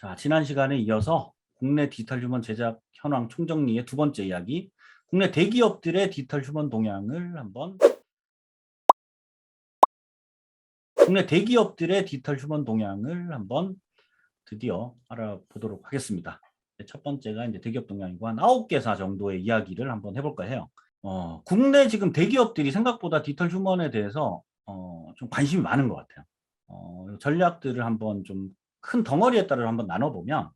자, 지난 시간에 이어서 국내 디지털 휴먼 제작 현황 총정리의 두 번째 이야기, 국내 대기업들의 디지털 휴먼 동향을 한번 국내 대기업들의 디지털 휴먼 동향을 한번 드디어 알아보도록 하겠습니다. 네, 첫 번째가 이제 대기업 동향이고 한 아홉 개사 정도의 이야기를 한번 해볼까 해요. 어, 국내 지금 대기업들이 생각보다 디지털 휴먼에 대해서 어, 좀 관심이 많은 것 같아요. 어, 전략들을 한번 좀 큰 덩어리에 따라 한번 나눠보면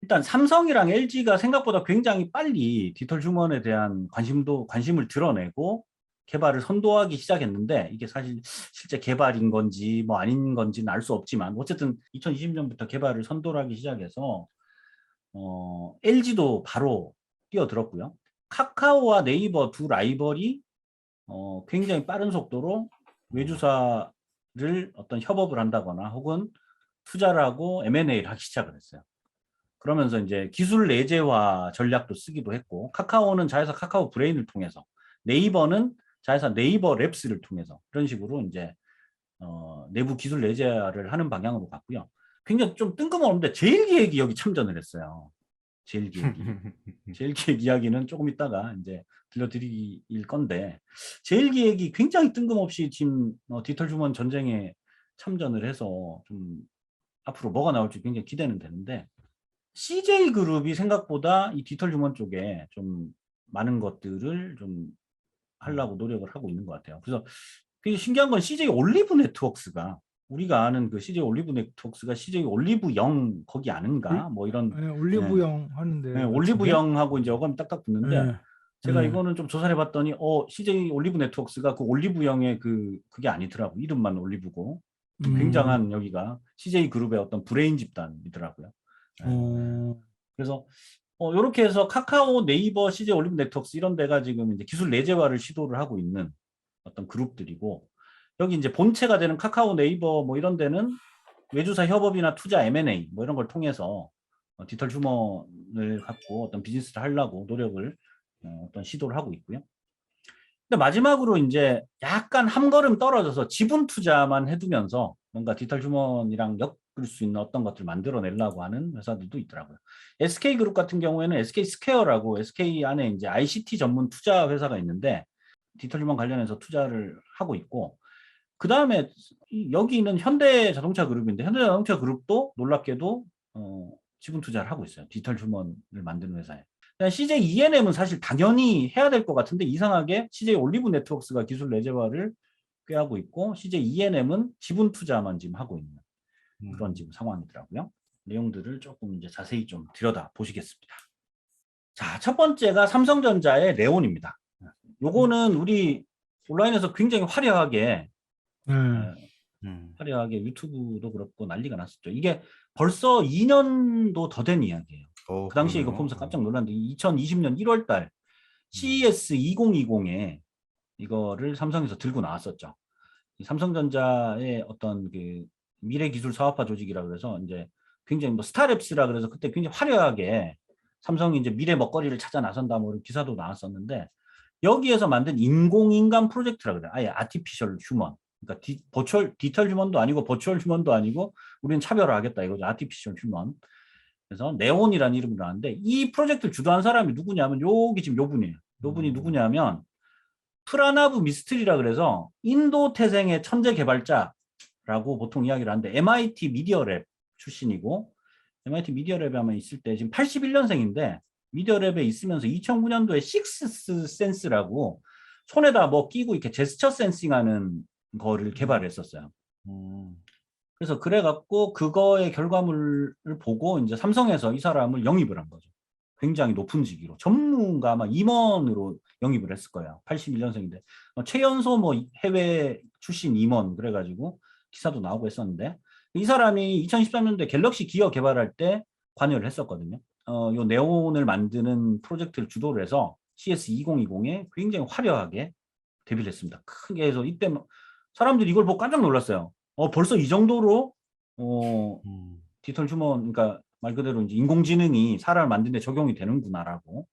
일단 삼성이랑 LG가 생각보다 굉장히 빨리 디지털 휴먼에 대한 관심도 관심을 드러내고 개발을 선도하기 시작했는데 이게 사실 실제 개발인 건지 뭐 아닌 건지는 알 수 없지만 어쨌든 2020년부터 개발을 선도를 하기 시작해서 어, LG도 바로 뛰어들었고요. 카카오와 네이버 두 라이벌이 어, 굉장히 빠른 속도로 외주사를 어떤 협업을 한다거나 혹은 투자를 하고 M&A를 하기 시작을 했어요. 그러면서 이제 기술 내재화 전략도 쓰기도 했고 카카오는 자회사 카카오 브레인을 통해서 네이버는 자회사 네이버 랩스를 통해서 그런 식으로 이제 어, 내부 기술 내재화를 하는 방향으로 갔고요. 굉장히 좀 뜬금없는데 제일 기획이 여기 참전을 했어요. 제일 기획이. 제일 기획 이야기는 조금 있다가 이제 들려드릴 건데 제일 기획이 굉장히 뜬금없이 지금 어, 디지털 휴먼 전쟁에 참전을 해서 좀 앞으로 뭐가 나올지 굉장히 기대는 되는데 CJ 그룹이 생각보다 이 디지털 휴먼 쪽에 좀 많은 것들을 좀 하려고 노력을 하고 있는 것 같아요. 그래서 되게 신기한 건 CJ 올리브 네트워크스가 우리가 아는 그 CJ 올리브 네트워크스가 CJ 올리브 영 거기 아는가 뭐 이런 네, 올리브영 하는데 네, 올리브 영하고 이제 어감이 딱딱 붙는데 네. 제가 네. 이거는 좀 조사해 봤더니 어 CJ 올리브 네트워크스가 그 올리브 영의 그 그게 아니더라고 이름만 올리브고 음. 굉장한 여기가 CJ 그룹의 어떤 브레인 집단이더라고요. 네. 어, 그래서 어, 이렇게 해서 카카오, 네이버, CJ 올리브 네트워크스 이런 데가 지금 이제 기술 내재화를 시도를 하고 있는 어떤 그룹들이고 여기 이제 본체가 되는 카카오, 네이버 뭐 이런 데는 외주사 협업이나 투자 M&A 뭐 이런 걸 통해서 어, 디지털 휴먼을 갖고 어떤 비즈니스를 하려고 노력을 어, 어떤 시도를 하고 있고요. 근데 마지막으로 이제 약간 한 걸음 떨어져서 지분 투자만 해두면서 뭔가 디지털 휴먼이랑 엮을 수 있는 어떤 것들을 만들어내려고 하는 회사들도 있더라고요. SK 그룹 같은 경우에는 SK 스퀘어라고 SK 안에 이제 ICT 전문 투자 회사가 있는데 디지털 휴먼 관련해서 투자를 하고 있고 그 다음에 여기는 현대 자동차 그룹인데 현대 자동차 그룹도 놀랍게도 어, 지분 투자를 하고 있어요. 디지털 휴먼을 만드는 회사에. CJ ENM은 사실 당연히 해야 될 것 같은데 이상하게 CJ 올리브 네트워크스가 기술 내재화를 꾀하고 있고 CJ ENM은 지분 투자만 지금 하고 있는 그런 지금 상황이더라고요. 내용들을 조금 이제 자세히 좀 들여다 보시겠습니다. 자, 첫 번째가 삼성전자의 레온입니다. 요거는 우리 온라인에서 굉장히 화려하게 네. 음. 화려하게 유튜브도 그렇고 난리가 났었죠. 이게 벌써 2년도 더 된 이야기예요. 어, 그 당시에 이거 그러네요. 보면서 깜짝 놀랐는데 2020년 1월 달 CES 2020에 이거를 삼성에서 들고 나왔었죠. 이 삼성전자의 어떤 그 미래 기술 사업화 조직이라 그래서 이제 굉장히 뭐 스타랩스라 그래서 그때 굉장히 화려하게 삼성이 이제 미래 먹거리를 찾아 나선다 뭐 이런 기사도 나왔었는데 여기에서 만든 인공인간 프로젝트라 그래요. 아예 아티피셜 휴먼. 그러니까 디, 버추얼 디지털 휴먼도 아니고 버추얼 휴먼도 아니고 우리는 차별화하겠다 이거죠. 아티피셜 휴먼. 그래서 네온이라는 이름으로 나왔는데 이 프로젝트를 주도한 사람이 누구냐면 여기 지금 요 분이에요. 요 분이 음. 누구냐면 프라나브 미스트리라 그래서 인도 태생의 천재 개발자라고 보통 이야기를 하는데 MIT 미디어랩 출신이고 MIT 미디어랩에 아마 있을 때 지금 81년생인데 미디어랩에 있으면서 2009년도에 식스 센스라고 손에다 뭐 끼고 이렇게 제스처 센싱하는 거를 개발했었어요. 음. 그래서 그래갖고 그거의 결과물을 보고 이제 삼성에서 이 사람을 영입을 한 거죠. 굉장히 높은 직위로 전무가 아마 임원으로 영입을 했을 거예요. 81년생인데 최연소 뭐 해외 출신 임원 그래가지고 기사도 나오고 했었는데 이 사람이 2013년도에 갤럭시 기어 개발할 때 관여를 했었거든요. 어, 요 네온을 만드는 프로젝트를 주도를 해서 CS 2020에 굉장히 화려하게 데뷔를 했습니다. 크게 해서 이때 뭐 사람들이 이걸 보고 깜짝 놀랐어요. 어, 벌써 이 정도로 어, 음. 디지털 휴먼, 그러니까 말 그대로 이제 인공지능이 사람을 만드는 데 적용이 되는구나라고.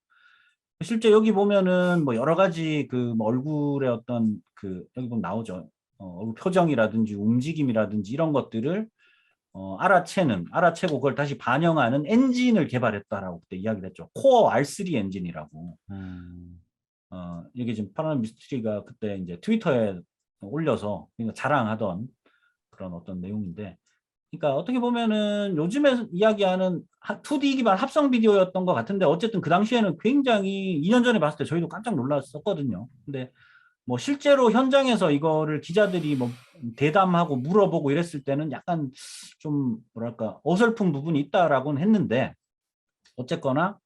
실제 여기 보면은 뭐 여러 가지 그 뭐 얼굴의 어떤 그 여기 보면 나오죠. 어, 얼굴 표정이라든지 움직임이라든지 이런 것들을 어, 알아채는 알아채고 그걸 다시 반영하는 엔진을 개발했다라고 그때 이야기를 했죠. 코어 R3 엔진이라고. 음. 어, 이게 지금 파란 미스트리가 그때 이제 트위터에 올려서 그러니까 자랑하던 그런 어떤 내용인데, 그러니까 어떻게 보면은 요즘에 이야기하는 하- 2D 기반 합성 비디오였던 것 같은데 어쨌든 그 당시에는 굉장히 2년 전에 봤을 때 저희도 깜짝 놀랐었거든요. 근데 뭐 실제로 현장에서 이거를 기자들이 뭐 대담하고 물어보고 이랬을 때는 약간 좀 뭐랄까 어설픈 부분이 있다라고는 했는데 어쨌거나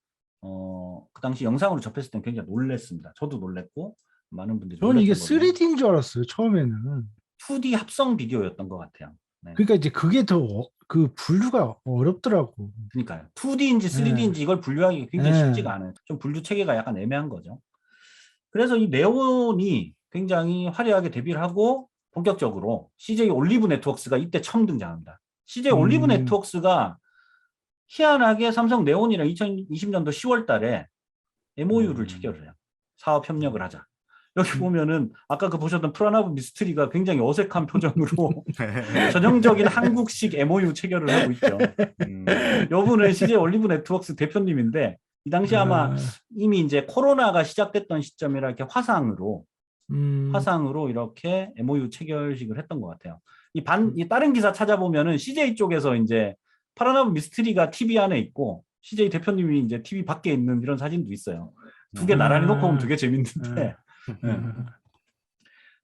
어, 그 당시 영상으로 접했을 땐 굉장히 놀랬습니다. 저도 놀랬고 많은 분들이 저는 이게 놀랬던 거고요. 3D인 줄 알았어요 처음에는. 2D 합성 비디오였던 것 같아요. 네. 그러니까 이제 그게 더 그 분류가 어렵더라고. 그러니까요. 2D인지 3D인지 이걸 분류하기 굉장히 네. 쉽지가 않아요. 좀 분류 체계가 약간 애매한 거죠. 그래서 이 네온이 굉장히 화려하게 데뷔를 하고 본격적으로 CJ 올리브 네트워크스가 이때 처음 등장합니다. CJ 올리브 음. 네트워크스가 희한하게 삼성 네온이랑 2020년도 10월 달에 MOU를 음. 체결을 해요. 사업 협력을 하자. 여기 음. 보면은 아까 그 보셨던 프라나브 미스트리가 굉장히 어색한 표정으로 전형적인 한국식 MOU 체결을 하고 있죠. 음. 여분은 CJ 올리브 네트워크스 대표님인데 이 당시 아마 아, 이미 이제 코로나가 시작됐던 시점이라 이렇게 화상으로 음, 화상으로 이렇게 MOU 체결식을 했던 것 같아요. 이 반 이 다른 기사 찾아보면은 CJ 쪽에서 이제 파라나브 미스트리가 TV 안에 있고 CJ 대표님이 이제 TV 밖에 있는 이런 사진도 있어요. 두개 음. 나란히 놓고 보면 되게 재밌는데 음.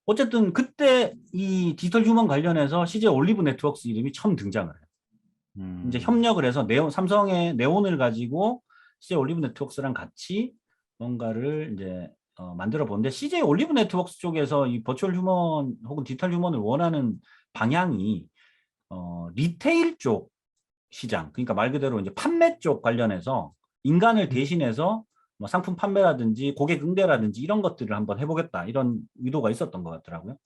어쨌든 그때 이 디지털 휴먼 관련해서 CJ 올리브 네트워크스 이름이 처음 등장을 해요. 음. 이제 협력을 해서 네온 삼성의 네온을 가지고 CJ 올리브 네트워크스랑 같이 뭔가를 이제 어, 만들어 보는데 CJ 올리브 네트워크스 쪽에서 이 버추얼 휴먼 혹은 디지털 휴먼을 원하는 방향이 어, 리테일 쪽 시장 그러니까 말 그대로 이제 판매 쪽 관련해서 인간을 대신해서 뭐 상품 판매라든지 고객 응대라든지 이런 것들을 한번 해보겠다 이런 의도가 있었던 것 같더라고요.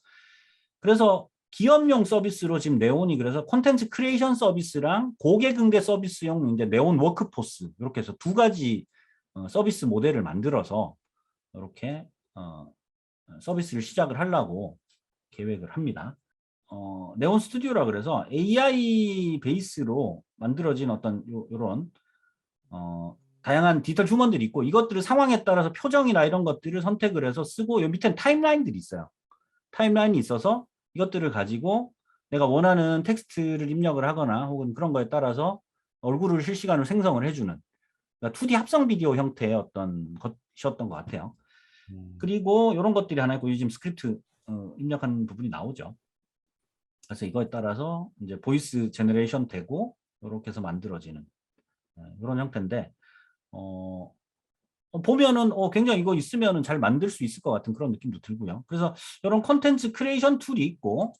그래서 기업용 서비스로 지금 네온이 그래서 콘텐츠 크리에이션 서비스랑 고객 응대 서비스용 이제 네온 워크포스 이렇게 해서 두 가지 어, 서비스 모델을 만들어서 이렇게 어, 서비스를 시작을 하려고 계획을 합니다. 어, 네온 스튜디오라 그래서 AI 베이스로 만들어진 어떤 요, 요런 어, 다양한 디지털 휴먼들이 있고 이것들을 상황에 따라서 표정이나 이런 것들을 선택을 해서 쓰고 요 밑에는 타임라인들이 있어요. 타임라인이 있어서 이것들을 가지고 내가 원하는 텍스트를 입력을 하거나 혹은 그런 거에 따라서 얼굴을 실시간으로 생성을 해주는 그러니까 2D 합성 비디오 형태의 어떤 것이었던 것 같아요. 음. 그리고 이런 것들이 하나 있고 요즘 스크립트 어, 입력하는 부분이 나오죠. 그래서 이거에 따라서 이제 보이스 제너레이션 되고 이렇게 해서 만들어지는 이런 형태인데 어, 어, 보면은 어, 굉장히 이거 있으면은 잘 만들 수 있을 것 같은 그런 느낌도 들고요. 그래서 이런 컨텐츠 크리에이션 툴이 있고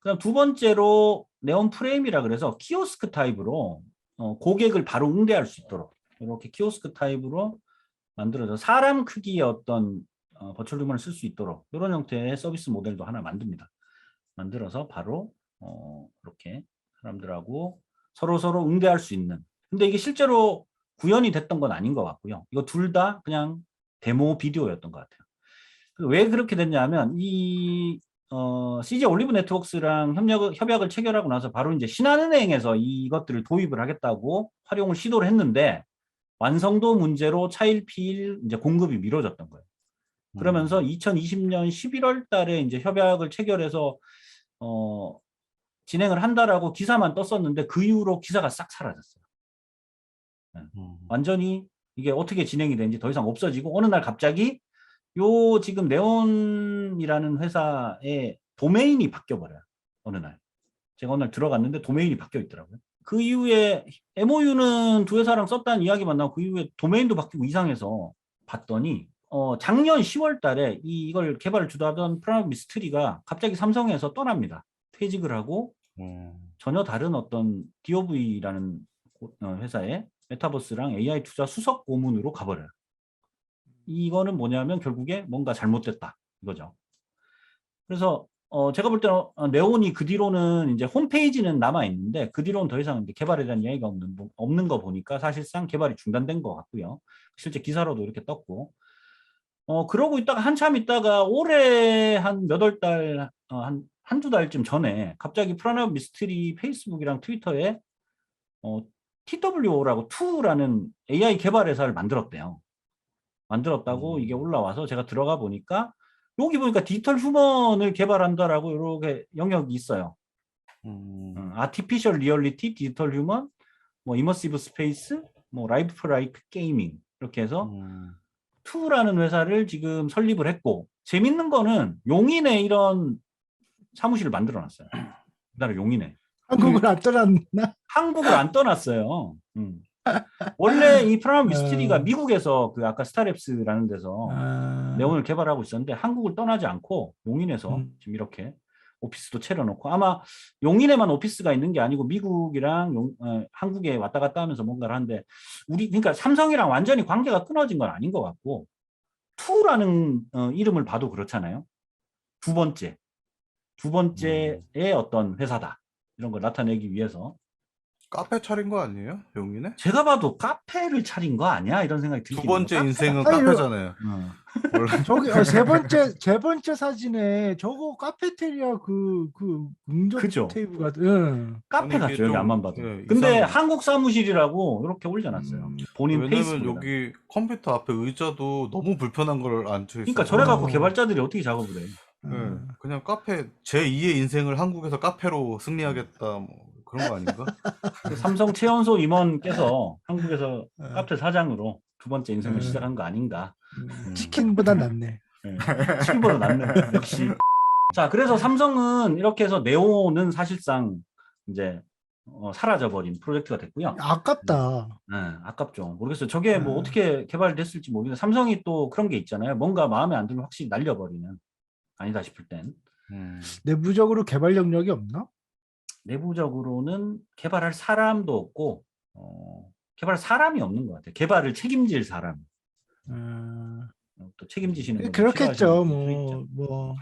그다음 두 번째로 네온 프레임이라 그래서 키오스크 타입으로 어, 고객을 바로 응대할 수 있도록 이렇게 키오스크 타입으로 만들어서 사람 크기의 어떤 어, 버추얼 휴먼을 쓸 수 있도록 이런 형태의 서비스 모델도 하나 만듭니다. 만들어서 바로 어, 이렇게 사람들하고 서로 서로 응대할 수 있는. 근데 이게 실제로 구현이 됐던 건 아닌 것 같고요. 이거 둘 다 그냥 데모 비디오였던 것 같아요. 그왜 그렇게 됐냐면 이 어, CJ 올리브 네트워크스랑 협력, 협약을 체결하고 나서 바로 이제 신한은행에서 이것들을 도입을 하겠다고 활용을 시도를 했는데 완성도 문제로 차일피일 이제 공급이 미뤄졌던 거예요. 그러면서 2020년 11월 달에 이제 협약을 체결해서 어, 진행을 한다라고 기사만 떴었는데 그 이후로 기사가 싹 사라졌어요. 음. 완전히 이게 어떻게 진행이 되는지 더 이상 없어지고 어느 날 갑자기 요 지금 네온이라는 회사의 도메인이 바뀌어 버려요. 어느 날. 제가 어느 날 들어갔는데 도메인이 바뀌어 있더라고요. 그 이후에 MOU는 두 회사랑 썼다는 이야기만 나오고 그 이후에 도메인도 바뀌고 이상해서 봤더니 어 작년 10월 달에 이 이걸 개발을 주도하던 프라나 미스트리가 갑자기 삼성에서 떠납니다. 퇴직을 하고 음. 전혀 다른 어떤 DOV라는 회사에 메타버스랑 AI 투자 수석 고문으로 가버려요. 이거는 뭐냐면 결국에 뭔가 잘못됐다 이거죠. 그래서 어 제가 볼 때는 어, 네온이 그 뒤로는 이제 홈페이지는 남아 있는데 그 뒤로는 더 이상 개발에 대한 이야기가 없는 뭐- 없는 거 보니까 사실상 개발이 중단된 것 같고요. 실제 기사로도 이렇게 떴고 어 그러고 있다가 한참 있다가 올해 한 몇 월 달, 어, 한 한두 달쯤 전에 갑자기 프라나우 미스트리 페이스북이랑 트위터에 어, TWO라고 2라는 AI 개발 회사를 만들었대요. 만들었다고 음. 이게 올라와서 제가 들어가 보니까 여기 보니까 디지털 휴먼을 개발한다라고 이렇게 영역이 있어요. 음. 음, 아티피셜 리얼리티, 디지털 휴먼, 뭐 이머시브 스페이스, 뭐 라이프 라이크 게이밍 이렇게 해서 음. 투라는 회사를 지금 설립을 했고 재밌는 거는 용인에 이런 사무실을 만들어 놨어요. 우리나라 용인에. 한국을 안 떠났나? 한국을 안 떠났어요. 음. 원래 이 프라임 미스트리가 어. 미국에서 그 아까 스타랩스라는 데서 아, 네온을 개발하고 있었는데 한국을 떠나지 않고 용인에서 음. 지금 이렇게 오피스도 차려놓고 아마 용인에만 오피스가 있는 게 아니고 미국이랑 용- 어, 한국에 왔다 갔다 하면서 뭔가를 하는데 우리 그러니까 삼성이랑 완전히 관계가 끊어진 건 아닌 것 같고 투라는 어, 이름을 봐도 그렇잖아요. 두 번째 두 번째의 어떤 회사다 이런 걸 나타내기 위해서 카페 차린 거 아니에요? 용인에? 제가 봐도 카페를 차린 거 아니야 이런 생각이 들긴 두 번째 해요. 인생은 아니, 카페잖아요. 어. 원래 저기 어, 세 번째 세 번째 사진에 저거 카페테리아 그 그 응접 그죠. 테이블 같은. 응. 카페 같죠 이게 여기 좀, 안만 봐도 예, 근데 이상해요. 한국 사무실이라고 이렇게 올려놨어요 음. 본인 왜냐면 페이스북에 여기 컴퓨터 앞에 의자도 너무 불편한 걸 앉혀 있어요. 그러니까 저래 갖고 어. 개발자들이 어떻게 작업을 해 네, 그냥 카페 제 2의 인생을 한국에서 카페로 승리하겠다 뭐 그런 거 아닌가? 그 삼성 최연소 임원께서 한국에서 어. 카페 사장으로 두 번째 인생을 음. 시작한 거 아닌가 음, 치킨보다 낫네. 네. 치킨보다 낫네 역시 자 그래서 삼성은 이렇게 해서 네오는 사실상 이제 어, 사라져버린 프로젝트가 됐고요 아깝다. 네, 아깝죠. 모르겠어요. 저게 뭐 음. 어떻게 개발됐을지 모르겠는데 삼성이 또 그런 게 있잖아요. 뭔가 마음에 안 들면 확실히 날려버리는 아니다 싶을 땐 음. 내부적으로 개발 영역이 없나? 내부적으로는 개발할 사람도 없고 어, 개발 사람이 없는 것 같아요. 개발을 책임질 사람 어, 어, 또 책임지시는 그렇겠죠. 뭐 있죠. 뭐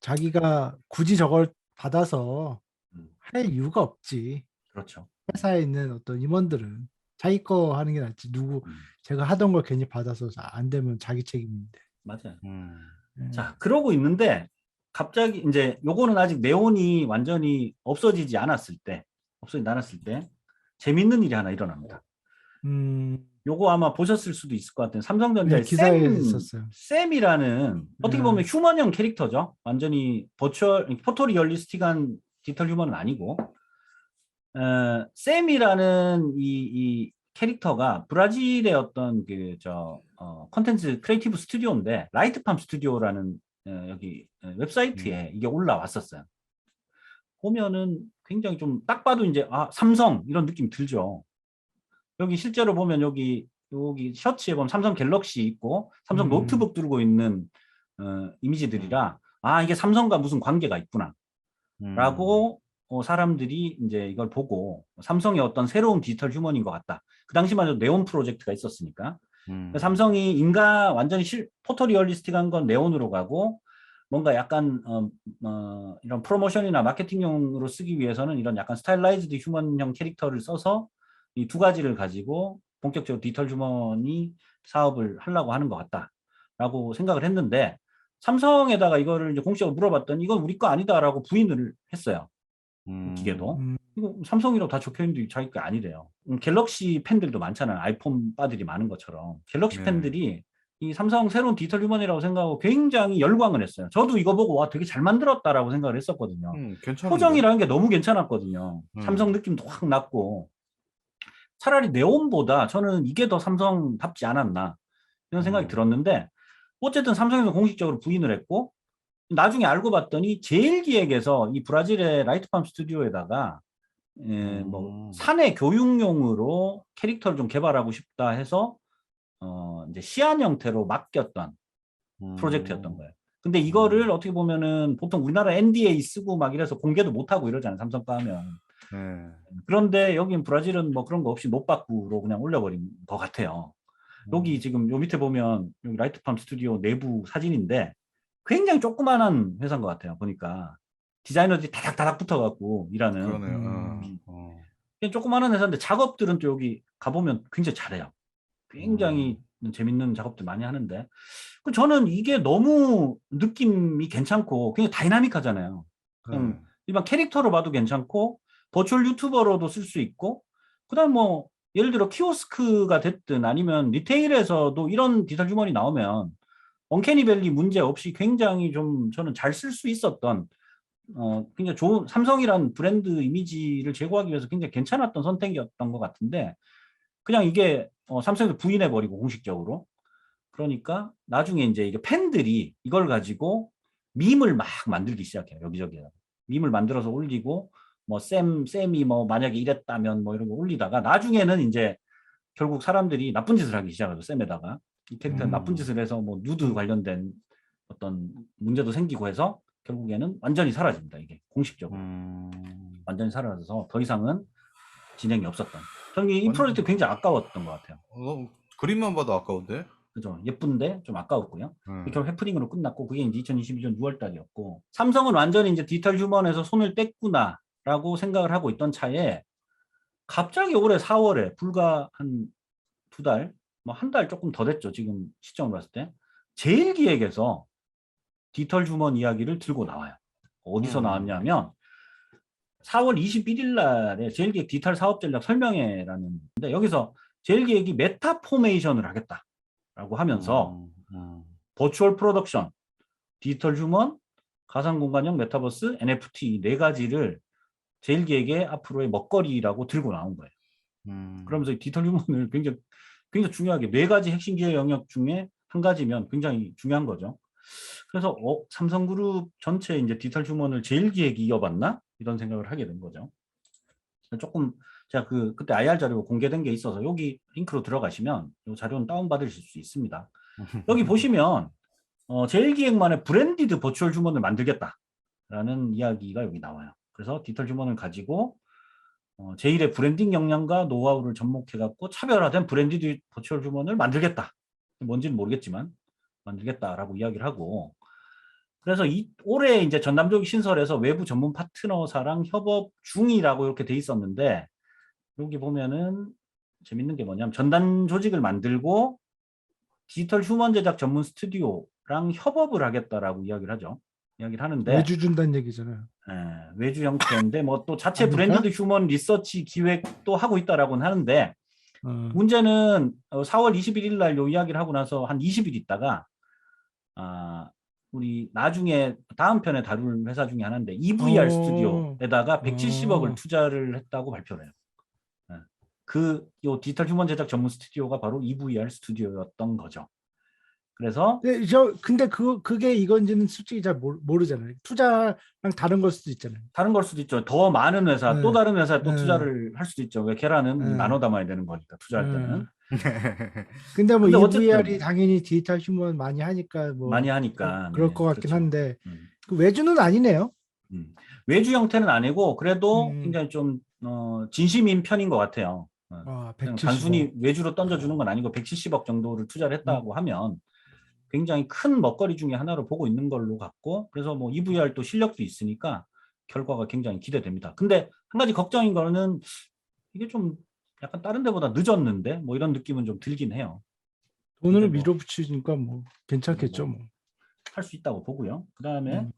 자기가 굳이 저걸 받아서 음. 할 이유가 없지. 그렇죠. 회사에 있는 어떤 임원들은 자기 거 하는 게 낫지. 누구 음, 제가 하던 걸 괜히 받아서 안 되면 자기 책임인데. 맞아요. 음. 예. 자 그러고 있는데 갑자기 이제 요거는 아직 네온이 완전히 없어지지 않았을 때 없어지지 않았을 때 재밌는 일이 하나 일어납니다. 음, 요거 아마 보셨을 수도 있을 것 같아요. 삼성전자의 네, 기사에 샘, 있었어요. 샘이라는 어떻게 음. 보면 휴먼형 캐릭터죠. 완전히 버추얼 포토리얼리스틱한 디지털 휴먼은 아니고 어, 샘이라는 이, 이 캐릭터가 브라질의 어떤 그 저 어, 컨텐츠 크리에이티브 스튜디오인데 라이트팜 스튜디오라는 어, 여기 어, 웹사이트에 이게 올라왔었어요. 보면은 굉장히 좀 딱 봐도 이제 아 삼성 이런 느낌 들죠. 여기 실제로 보면 여기 여기 셔츠에 보면 삼성 갤럭시 있고 삼성 음. 노트북 들고 있는 어, 이미지들이라 아 이게 삼성과 무슨 관계가 있구나. 음. 라고 어, 사람들이 이제 이걸 보고 삼성의 어떤 새로운 디지털 휴먼인 것 같다. 그 당시만 해도 네온 프로젝트가 있었으니까 음. 삼성이 인가 완전히 실, 포토리얼리스틱한 건 네온으로 가고 뭔가 약간 어, 어, 이런 프로모션이나 마케팅용으로 쓰기 위해서는 이런 약간 스타일라이즈드 휴먼형 캐릭터를 써서 이 두 가지를 가지고 본격적으로 디지털 휴먼이 사업을 하려고 하는 것 같다라고 생각을 했는데 삼성에다가 이거를 이제 공식적으로 물어봤더니 이건 우리 거 아니다라고 부인을 했어요. 음. 기계도. 음, 이거 삼성이라고 다 적혀 있는데 자기 게 아니래요. 음, 갤럭시 팬들도 많잖아요. 아이폰 바들이 많은 것처럼. 갤럭시 네. 팬들이 이 삼성 새로운 디지털 휴먼이라고 생각하고 굉장히 열광을 했어요. 저도 이거 보고 와 되게 잘 만들었다라고 생각을 했었거든요. 음? 포장이라는 게 너무 괜찮았거든요. 음. 삼성 느낌도 확 났고 차라리 네온보다 저는 이게 더 삼성답지 않았나 이런 생각이 음. 들었는데 어쨌든 삼성에서 공식적으로 부인을 했고 나중에 알고 봤더니 제일 기획에서 이 브라질의 라이트팜 스튜디오에다가 예, 뭐 음. 사내 교육용으로 캐릭터를 좀 개발하고 싶다 해서 어 이제 시안 형태로 맡겼던 음. 프로젝트였던 거예요. 근데 이거를 음. 어떻게 보면은 보통 우리나라 NDA 쓰고 막 이래서 공개도 못 하고 이러잖아요. 삼성 거 하면. 네. 그런데 여긴 브라질은 뭐 그런 거 없이 노빠꾸로 그냥 올려버린 것 같아요. 여기 지금 요 밑에 보면 여기 라이트팜 스튜디오 내부 사진인데 굉장히 조그만한 회사인 것 같아요. 보니까 디자이너들이 다닥다닥 붙어갖고 일하는 그러네요. 음. 어. 어. 그냥 조그만한 회사인데 작업들은 또 여기 가보면 굉장히 잘해요. 굉장히 재밌는 작업들 많이 하는데 그 저는 이게 너무 느낌이 괜찮고 굉장히 다이나믹하잖아요. 네. 일반 캐릭터로 봐도 괜찮고 버추얼 유튜버로도 쓸 수 있고 그다음 뭐 예를 들어 키오스크가 됐든 아니면 리테일에서도 이런 디지털 주머니 나오면 언캐니밸리 문제 없이 굉장히 좀 저는 잘 쓸 수 있었던 어 굉장히 좋은 삼성이란 브랜드 이미지를 제고하기 위해서 굉장히 괜찮았던 선택이었던 것 같은데 그냥 이게 어, 삼성에서 부인해 버리고 공식적으로. 그러니까 나중에 이제 이게 팬들이 이걸 가지고 밈을 막 만들기 시작해요 여기저기에. 밈을 만들어서 올리고 뭐쌤 쌤이 뭐 만약에 이랬다면 뭐 이런 거 올리다가 나중에는 이제 결국 사람들이 나쁜 짓을 하기 시작하죠 쌤에다가 이 캐릭터는 음. 나쁜 짓을 해서 뭐 누드 관련된 어떤 문제도 생기고 해서 결국에는 완전히 사라집니다 이게 공식적으로 음. 완전히 사라져서 더 이상은 진행이 없었던 저는 이 프로젝트 굉장히 아까웠던 것 같아요 어, 그림만 봐도 아까운데. 그죠 예쁜데 좀 아까웠고요 네. 결국 해프닝으로 끝났고 그게 이제 2022년 6월 달이었고 삼성은 완전히 이제 디지털 휴먼에서 손을 뗐구나라고 생각을 하고 있던 차에 갑자기 올해 4월에 불과 한 두 달, 뭐 한 달 조금 더 됐죠. 지금 시점으로 봤을 때 제일기획에서 디지털 주먼 이야기를 들고 나와요. 어디서 음. 나왔냐면 4월 21일 날에 제일기획 디지털 사업 전략 설명회라는 데 여기서 제일기획이 메타 포메이션을 하겠다라고 하면서 음, 음. 버추얼 프로덕션, 디지털 휴먼, 가상 공간형 메타버스, NFT 이네 가지를 제일기획의 앞으로의 먹거리라고 들고 나온 거예요. 음. 그러면서 이 디지털 휴먼을 굉장히 굉장히 중요하게 네 가지 핵심 기회 영역 중에 한 가지면 굉장히 중요한 거죠. 그래서 어, 삼성그룹 전체 이제 디지털 휴먼을 제일 기획이 이어봤나 이런 생각을 하게 된 거죠. 조금 제가 그 그때 IR 자료 공개된 게 있어서 여기 링크로 들어가시면 이 자료는 다운 받으실 수 있습니다. 여기 보시면 어, 제일 기획만의 브랜디드 버추얼 주먼을 만들겠다라는 이야기가 여기 나와요. 그래서 디지털 주먼을 가지고 어, 제일의 브랜딩 역량과 노하우를 접목해갖고 차별화된 브랜디드 버추얼 주먼을 만들겠다. 뭔지는 모르겠지만 만들겠다라고 이야기를 하고 그래서 이 올해 이제 전남조기 신설에서 외부 전문 파트너사랑 협업 중이라고 이렇게 돼 있었는데 여기 보면은 재밌는 게 뭐냐면 전단 조직을 만들고 디지털 휴먼 제작 전문 스튜디오랑 협업을 하겠다라고 이야기를 하죠. 이야기를 하는데 외주 준다는 얘기잖아요. 예, 외주 형태인데 뭐 또 자체 아닙니까? 브랜디드 휴먼 리서치 기획도 하고 있다라고는 하는데 어. 문제는 어, 4월 21일 날 요 이야기를 하고 나서 한 20일 있다가 아 우리 나중에 다음 편에 다룰 회사 중에 하나인데 EVR 오. 스튜디오에다가 170억을 오. 투자를 했다고 발표를 해요. 예. 그요 디지털 휴먼 제작 전문 스튜디오가 바로 EVR 스튜디오였던 거죠. 그래서 근데 저 근데 그 그게 이건지는 솔직히 잘 모르, 모르 잖아요. 투자랑 다른 걸 수도 있잖아요. 다른 걸 수도 있죠. 더 많은 회사, 네. 또 다른 회사에 또 네. 투자를 할 수도 있죠. 왜 계란은 네. 나눠 담아야 되는 거니까 투자할 때는 음. 근데 뭐 근데 EVR이 뭐. 당연히 디지털 휴먼 많이 하니까 뭐 많이 하니까 그럴 네, 것 같긴 그렇죠. 한데 음. 그 외주는 아니네요. 음. 외주 형태는 아니고 그래도 음. 굉장히 좀 어, 진심인 편인 것 같아요. 아, 그냥 170억. 단순히 외주로 던져주는 건 아니고 170억 정도를 투자를 했다고 음. 하면 굉장히 큰 먹거리 중에 하나로 보고 있는 걸로 같고 그래서 뭐 EVR 또 실력도 있으니까 결과가 굉장히 기대됩니다. 근데 한 가지 걱정인 거는 이게 좀 약간 다른 데보다 늦었는데 뭐 이런 느낌은 좀 들긴 해요. 돈을 뭐. 밀어붙이니까 뭐 괜찮겠죠. 뭐. 할 수 있다고 보고요. 그 다음에 음.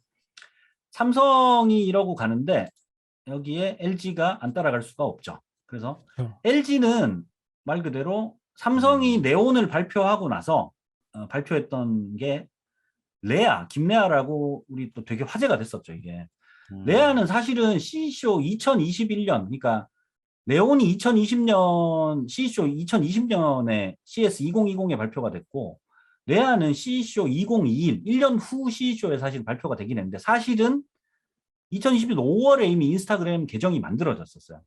삼성이 이러고 가는데 여기에 LG가 안 따라갈 수가 없죠. 그래서 그렇죠. LG는 말 그대로 삼성이 네온을 발표하고 나서 어, 발표했던 게 레아, 김레아라고 우리 또 되게 화제가 됐었죠. 이게 음. 레아는 사실은 CECO 2021년, 그러니까 네온이 2020년 CECO 2020년에 CS 2020에 발표가 됐고 레아는 CECO 2021, 1년 후 CECO에 사실 발표가 되긴 했는데 사실은 2020년 5월에 이미 인스타그램 계정이 만들어졌었어요.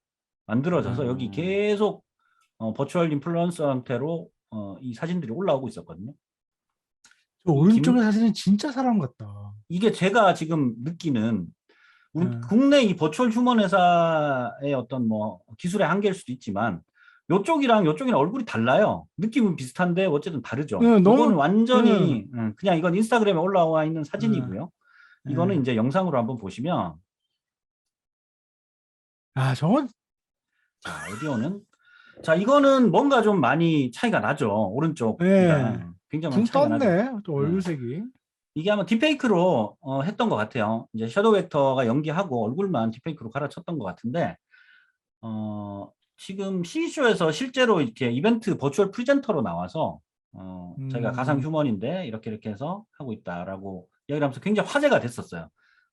만들어져서 음. 여기 계속 어, 버추얼 인플루언서 형태로 어, 이 사진들이 올라오고 있었거든요. 저 오른쪽에 사진은 진짜 사람 같다. 이게 제가 지금 느끼는 우리 음. 국내 이 버추얼 휴먼 회사의 어떤 뭐 기술의 한계일 수도 있지만 요쪽이랑 요쪽이랑 얼굴이 달라요. 느낌은 비슷한데 어쨌든 다르죠. 네, 너무- 이거는 완전히 음, 그냥 이건 인스타그램에 올라와 있는 사진이고요. 네. 이거는 이제 영상으로 한번 보시면 아 저건 자, 오디오는 자, 이거는 뭔가 좀 많이 차이가 나죠. 오른쪽. 네. 굉장히 붕 많이 차이가 나죠. 떴네. 또 얼굴색이. 이게 아마 딥페이크로 어, 했던 것 같아요. 이제 섀도우 벡터가 연기하고 얼굴만 딥페이크로 갈아쳤던 것 같은데, 어, 지금 CE쇼에서 실제로 이렇게 이벤트 버추얼 프리젠터로 나와서, 어, 음. 가상 휴먼인데 이렇게 이렇게 해서 하고 있다라고 이야기를 하면서 굉장히 화제가 됐었어요.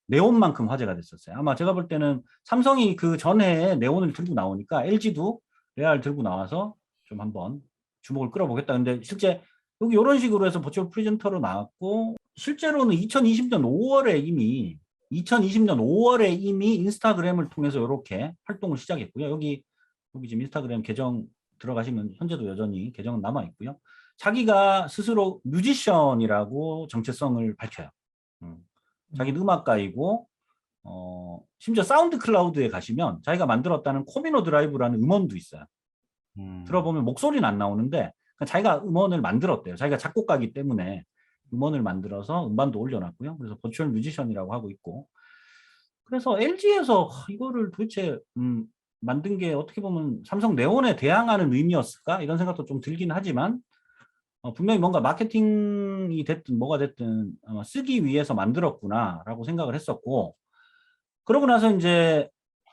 네온만큼 화제가 됐었어요. 아마 제가 볼 때는 삼성이 그 전에 네온을 들고 나오니까 LG도 레알 들고 나와서 좀 한번 주목을 끌어보겠다. 근데 실제 여기 이런 식으로 해서 버추얼 프리젠터로 나왔고 실제로는 2020년 5월에 이미 2020년 5월에 이미 인스타그램을 통해서 이렇게 활동을 시작했고요. 여기 여기 지금 인스타그램 계정 들어가시면 현재도 여전히 계정은 남아 있고요. 자기가 스스로 뮤지션이라고 정체성을 밝혀요. 음. 자기는 음악가이고 어, 심지어 사운드 클라우드에 가시면 자기가 만들었다는 코미노 드라이브라는 음원도 있어요. 음. 들어보면 목소리는 안 나오는데 자기가 음원을 만들었대요. 자기가 작곡가기 때문에 음원을 만들어서 음반도 올려놨고요. 그래서 버추얼 뮤지션이라고 하고 있고 그래서 LG에서 이거를 도대체 음, 만든 게 어떻게 보면 삼성 네온에 대항하는 의미였을까 이런 생각도 좀 들긴 하지만 어, 분명히 뭔가 마케팅이 됐든 뭐가 됐든 아마 쓰기 위해서 만들었구나라고 생각을 했었고 그러고 나서 이제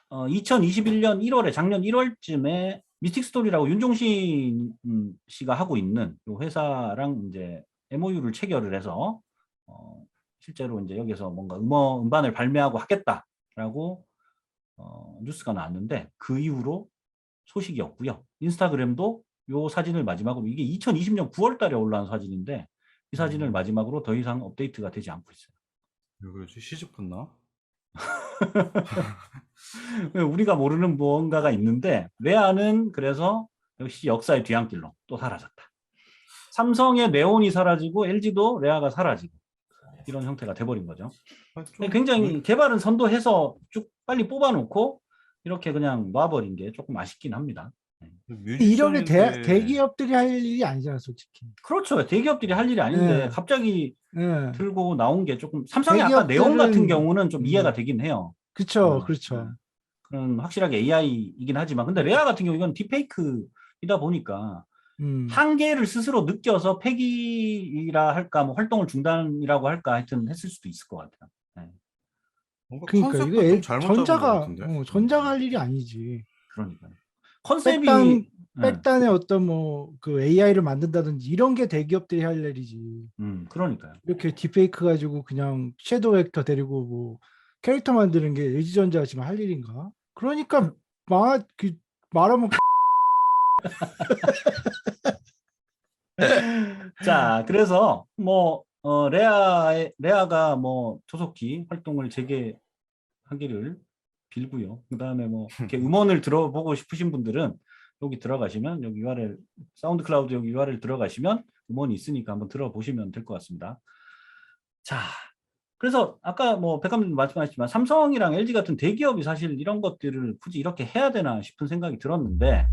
어, 2021년 1월에 작년 1월쯤에 미스틱 스토리라고 윤종신 음, 씨가 하고 있는 요 회사랑 이제 MOU를 체결을 해서 어, 실제로 이제 여기서 뭔가 음원 음반을 발매하고 하겠다라고 어, 뉴스가 나왔는데 그 이후로 소식이 없고요. 인스타그램도 요 사진을 마지막으로 이게 2020년 9월 달에 올라온 사진인데 이 사진을 음. 마지막으로 더 이상 업데이트가 되지 않고 있어요. 왜 그러지? 시집 붙나? 우리가 모르는 무언가가 있는데 레아는 그래서 역시 역사의 뒤안길로 또 사라졌다. 삼성의 네온이 사라지고 LG도 레아가 사라지고 이런 형태가 돼버린 거죠. 아, 좀 굉장히 개발은 선도해서 쭉 빨리 뽑아놓고 이렇게 그냥 놔버린 게 조금 아쉽긴 합니다. 이런 게 대, 뮤지션인데 대기업들이 할 일이 아니잖아, 솔직히. 그렇죠. 대기업들이 할 일이 아닌데 네. 갑자기 예. 들고 나온 게 조금 삼성의 아까 대기업들은- 네온 같은 경우는 좀 음. 이해가 되긴 해요. 그쵸, 어, 그렇죠. 그건 확실하게 AI이긴 하지만 근데 레아 같은 경우 이건 딥페이크이다 보니까 음. 한계를 스스로 느껴서 폐기라 할까 뭐 활동을 중단이라고 할까 하여튼 했을 수도 있을 것 같아요. 뭔가 그러니까 컨셉도 이거 좀 애- 잘못 잡은 것 전자가 같은데. 어, 전자가 할 일이 아니지. 그러니까 컨셉이 백단 네. 백단의 어떤 뭐 그 AI를 만든다든지 이런 게 대기업들이 할 일이지. 음 그러니까요. 이렇게 딥페이크 가지고 그냥 섀도우 벡터 데리고 뭐 캐릭터 만드는 게 LG전자가 지금 할 일인가? 그러니까 말, 그, 말하면 자, 그래서 뭐 어, 레아의 레아가 뭐 조속히 활동을 재개하기를 빌고요. 그 다음에 뭐 이렇게 음원을 들어보고 싶으신 분들은 여기 들어가시면 여기 URL 사운드 클라우드 여기 URL 들어가시면 음원이 있으니까 한번 들어보시면 될 것 같습니다. 자, 그래서 아까 뭐 백감님 말씀하셨지만 삼성이랑 LG 같은 대기업이 사실 이런 것들을 굳이 이렇게 해야 되나 싶은 생각이 들었는데